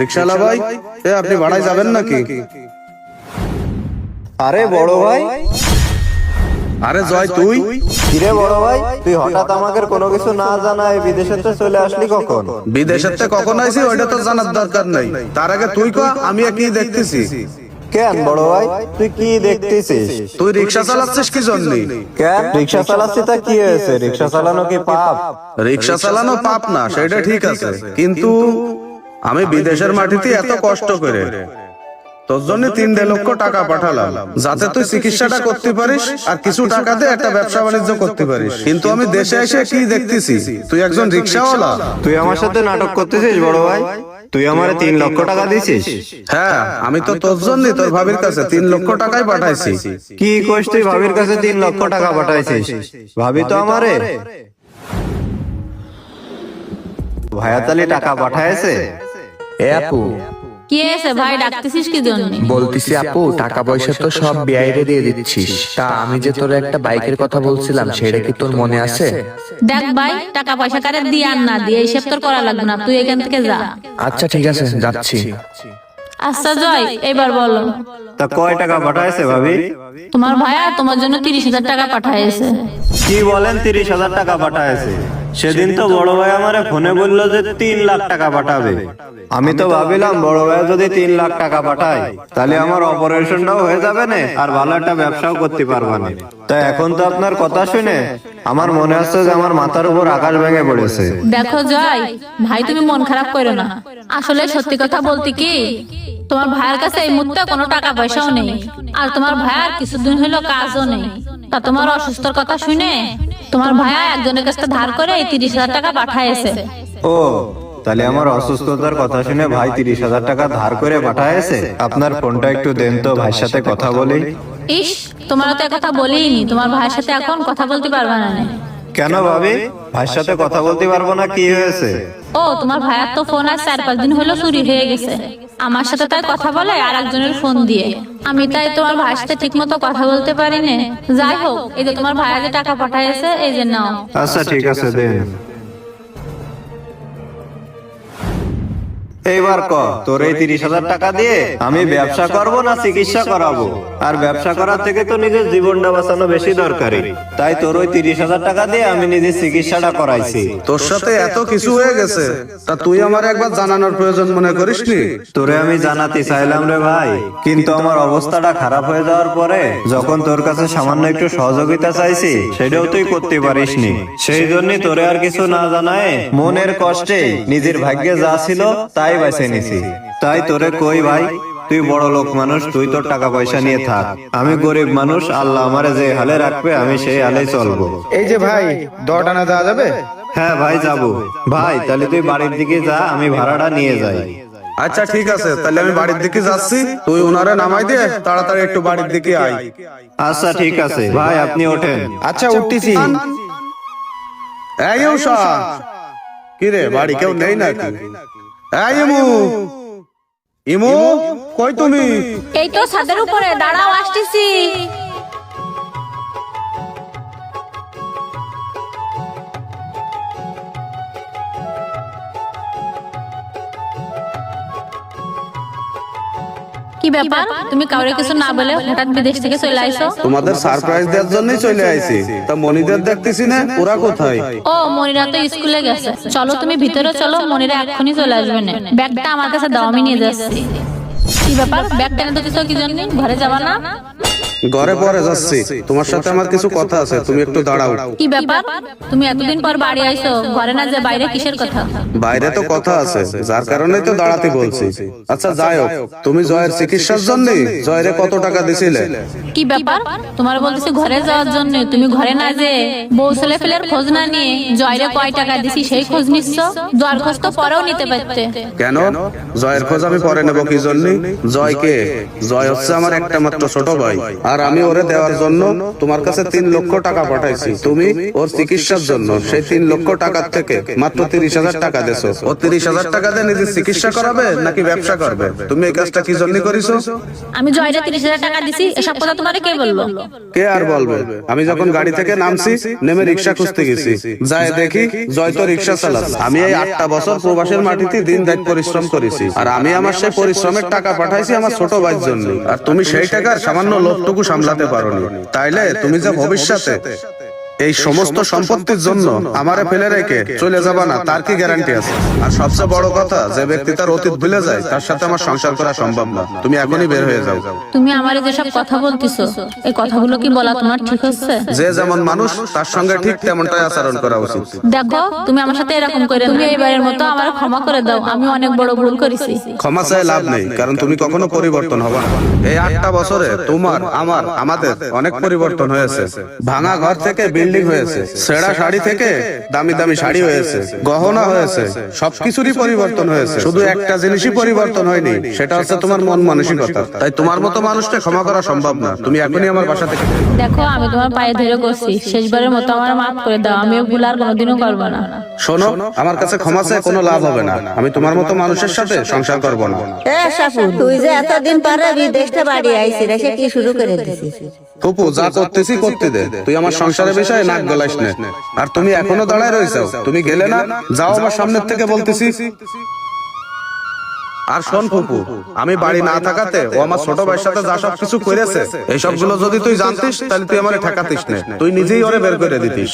রিক্সাওয়ালা ভাই? এ আপনি ভাড়ায় যাবেন নাকি? আরে বড় ভাই। আরে জয় তুই। কিরে বড় ভাই তুই হঠাৎ আমাকে কোনো কিছু না জানায় বিদেশেতে চলে আসলি কখন? কখন? আইছি ওইটা তো জানার দরকার নাই। তার আগে তুই ক আমি কি দেখতেছি। কেন বড় ভাই? তুই কি দেখতেছিস? তুই রিক্সা চালাচ্ছিস কি জন্য? কেন? রিক্সা চালাচ্ছি তা কি হয়েছে? রিক্সা চালানো কি পাপ? রিক্সা চালানো পাপ না সেটা ঠিক আছে। কিন্তু আমি বিদেশের মাটিতে এত কষ্ট করে। তোর জন্য তিন দেড় লক্ষ টাকা পাঠালাম। যাতে তুই চিকিৎসাটা করতে পারিস আর কিছু টাকা দিয়ে একটা ব্যবসা বাণিজ্য করতে পারিস। কিন্তু আমি দেশে এসে কি দেখতেছি? তুই একজন রিক্সাওয়ালা। তুই আমার সাথে নাটক করতেছিস বড় ভাই? তুই আমার তিন লক্ষ টাকা দিছিস? হ্যাঁ আমি তো তোর জন্য তোর ভাবির কাছে তিন লক্ষ টাকাই পাঠাইছি। কি কইস তুই ভাবির কাছে তিন লক্ষ টাকা পাঠাইছিস? ভাবি তো আমারে ভায়াতালি টাকা পাঠাইছে এ আপু। কি হয়েছে? ভাই ডাকতেছিস কি জন্য? বলতিছি আপু টাকা পয়সা তো সব বিআইরে দিয়ে দিচ্ছিস। তা আমি যে তোর একটা বাইকের কথা বলছিলাম সেটা কি তোর মনে আছে? দেখ ভাই টাকা পয়সা কারে দিয়ে আর না দিয়ে এইসব তোর করা লাগবে না তুই এখান থেকে যা। আচ্ছা ঠিক আছে যাচ্ছি। আচ্ছা জয় এবার বলো। তা কয় টাকা পাঠাইছে ভাবি? তোমার ভাইয়া তোমার জন্য তিরিশ হাজার টাকা পাঠাইছে। কি বলেন তিরিশ হাজার টাকা পাঠাইছে? সেদিন তো বড় ভাই আমারে ফোনে বলল যে তিন লাখ টাকা পাঠাবে। আমি তো ভাবিলাম বড় ভাই যদি তিন লাখ টাকা পাঠায় তাহলে আমার অপারেশনটাও হয়ে যাবে না আর ভালো একটা ব্যবসাও করতে পারবা না। তা এখন তো আপনার কথা শুনে আমার মনে হচ্ছে যে আমার মাথার উপর আকাশ ভেঙে পড়েছে। দেখো জয় ভাই তুমি মন খারাপ করো না। আসলে সত্যি কথা বলতে কি তোমার ভাইয়ের কাছে এই মুহূর্তে কোনো টাকা পয়সাও নেই। আর তোমার ভাইয়ার কিছুদিন হলো কাজও নেই। তা তোমার অসুস্থর কথা শুনে তোমার ভাইয়া একজনের কাছে ধার করে এই তিরিশ হাজার টাকা পাঠাইছে। ও তাহলে আমার অসুস্থতার কথা শুনে ভাই তিরিশ হাজার টাকা ধার করে পাঠাইছে? আপনার ফোনটা একটু দেন তো ভাইয়ের সাথে কথা বলি। ইস তোমার তো কথা বলিনি। তোমার ভাইয়ের সাথে এখন কথা বলতে পারবে না। কেন ভাবি? ভাইয়ের সাথে কথা বলতে পারব না কি হয়েছে? ও তোমার ভাইয়ার তো ফোন আর চার পাঁচ দিন হলো চুরি হয়ে গেছে। আমার সাথে তাই কথা বলে আর একজনের ফোন দিয়ে। আমি তাই তোমার ভাইয়ের সাথে ঠিক মতো কথা বলতে পারি না যাই হোক এই যে তোমার ভাইয়া যে টাকা পাঠাইছে এই যে নাও। আচ্ছা ঠিক আছে দেন। এইবার ক তোর এই তিরিশ হাজার টাকা দিয়ে আমি ব্যবসা করব না চিকিৎসা করাবো? আর ব্যবসা করার থেকে তো নিজের জীবনটা বাঁচানো বেশি দরকারি। তাই তোর ওই তিরিশ হাজার টাকা দিয়ে আমি নিজের চিকিৎসাটা করাইছি। তোর সাথে এত কিছু হয়ে গেছে তা তুই আমার একবার জানানোর প্রয়োজন মনে করিস নি? তোরে আমি জানাতে চাইলাম রে ভাই কিন্তু আমার অবস্থাটা খারাপ হয়ে যাওয়ার পরে যখন তোর কাছে সামান্য একটু সহযোগিতা চাইছি সেটাও তুই করতে পারিসনি সেই জন্য তোরে আর কিছু না জানায় মনের কষ্টে নিজের ভাগ্যে যা ছিল তাই বেছে নিছি। তাই তোরে কই ভাই? তুই বড় লোক মানুষ তুই তোর টাকা পয়সা নিয়ে থাক। আমি গরিব মানুষ আল্লাহ আমারে যে হালে রাখবে আমি সেই হালে চলবো। এই যে ভাই দশ আনা দেওয়া যাবে? হ্যাঁ ভাই যাব। ভাই তাহলে তুই বাড়ির দিকে যা আমি ভাড়াটা নিয়ে যাই। আচ্ছা ঠিক আছে তাহলে আমি বাড়ির দিকে যাচ্ছি। তুই ওনারে নামাই দিয়ে তাড়াতাড়ি একটু বাড়ির দিকে আয়। আচ্ছা ঠিক আছে। ভাই আপনি ওঠেন। আচ্ছা উঠতেছি। এই উষা কি রে বাড়ি কেউ নেই নাকি? এই ইমু। ইমু। কই তুমি? এই তো ছাদের উপরে দাঁড়াও আসতেছি। কি ব্যাপার? তুমি কাউরে কিছু না বলে হঠাৎ বিদেশ থেকে চলে আইছো তোমাদের সারপ্রাইজ দেওয়ার জন্যই চলে আইছি। তা মনিদের দেখতেছি না ওরা কোথায়? ও মনিরা তো স্কুলে গেছে। চলো তুমি ভিতরে চলো মনিরা এক্ষুনি চলে আসবে না। ব্যাগটা আমার কাছে দাও আমি নিয়ে যাচ্ছি। কি ব্যাপার? ব্যাগটা এনে দিতেছো কি জন্য? ঘরে যাবা না? ঘরে পরে যাচ্ছি। তোমার সাথে আমার কিছু কথা আছে তুমি একটু দাঁড়াও। কি ব্যাপার? তুমি এতদিন পর বাড়ি আইছো ঘরে না যে বাইরে কিসের কথা? বাইরে তো কথা আছে যার কারণেই তো দাঁড়াতে বলছি। আচ্ছা যাই হোক তুমি জয়ের চিকিৎসার জন্য জয়ের কত টাকা দিছিলে? কি ব্যাপার? তোমার বলতেছি ঘরে যাওয়ার জন্য। তুমি ঘরে না যে বউ ছেলে ফেলের খোঁজ না নিয়ে জয়রে কয় টাকা দিছি সেই খোঁজ নিচ্ছ? খোঁজ পরেও নিতে পারতে। কেন? জয়ের খোঁজ আমি পরে নেব কি জন্য? জয় কে? জয় হচ্ছে আমার একটা মাত্র ছোট ভাই। আর আমি ওরে দেওয়ার জন্য তোমার কাছে তিন লক্ষ টাকা পাঠাইছি। তুমি ওর চিকিৎসার জন্য সেই তিন লক্ষ টাকার থেকে মাত্র তিরিশ হাজার টাকা দেছো। ও তিরিশ হাজার টাকা দিয়ে নিজের চিকিৎসা করাবে নাকি ব্যবসা করবে? তুমি এই কাজটা কি জন্য করিছো? আমি জয়টা তিরিশ হাজার টাকা দিছি এসব কথা তোমার কে বলল? কে আর বলবে? আমি যখন গাড়ি থেকে নামছি নেমে রিক্সা খুঁজতে গেছি। যাই দেখি জয় তো রিক্সা চালাচ্ছে। আমি এই আটটা বছর প্রবাসের মাটিতে দিন রাত পরিশ্রম করেছি। আর আমি আমার সেই পরিশ্রমের টাকা পাঠাইছি আমার ছোট ভাইয়ের জন্য। আর তুমি সেই টাকার সামান্য লোকটুকু সামলাতে পারোনি। তাইলে তুমি যে ভবিষ্যতে এই সমস্ত সম্পত্তির জন্য আমারে ফেলে রেখে চলে যাবা না তার কি গ্যারান্টি আছে? আর সবচেয়ে বড় কথা যে ব্যক্তি তার অতীত ভুলে যায় তার সাথে আমার সংসার করা সম্ভব না। তুমি এখনই বের হয়ে যাও। তুমি আমার যেসব কথা বলতিছো এই কথাগুলো কি বলা তোমার ঠিক হচ্ছে? যে যেমন মানুষ তার সঙ্গে ঠিক তেমনটাই আচরণ করা উচিত। দেখো তুমি আমার সাথে এরকম করে তুমি এইবারের মতো আমার ক্ষমা করে দাও। আমি অনেক বড় ভুল করেছি। ক্ষমা চাই লাভ নেই কারণ তুমি কখনো পরিবর্তন হবে না। এই আটটা বছরে তোমার আমার আমাদের অনেক পরিবর্তন হয়েছে ভাঙা ঘর থেকে বিল্ডিং হয়েছে সেরা শাড়ি থেকে দামি দামি শাড়ি হয়েছে গহনা হয়েছে সবকিছুরই পরিবর্তন হয়েছে। শুধু একটা জিনিসই পরিবর্তন হয়নি সেটা হচ্ছে তোমার মন মানসিকতা। তাই তোমার মতো মানুষকে ক্ষমা করা সম্ভব না। তুমি এখনই আমার বাসা থেকে দেখো আমি তোমার পায়ে ধরে করছি শেষবারের মতো আমার মাফ করে দাও। আমি ভুল আর কোনোদিনও করব না। শোনো আমার কাছে ক্ষমা চাই কোনো লাভ হবে না। আমি তোমার মতো মানুষের সাথে সংসার করব না। এ সাপু তুই যে এতদিন পরে বিদেশটা বাড়ি আইসি রেখে কি শুরু করে দিছিস ফুপু যা করতেছি করতে দে। তুই আমার সংসারের বিষয়ে নাক গলাইস না। আর তুমি এখনও দাঁড়ায় রয়েছো। তুমি গেলে না যাও আমার সামনের থেকে বলতেছি। আর শোন ফুপু আমি বাড়ি না থাকাতে ও আমার ছোট ভাইয়ের সাথে যা সব কিছু করেছে এইসবগুলো যদি তুই জানতিস তাহলে তুই আমার ঠেকাতিস না তুই নিজেই ওরে বের করে দিতিস।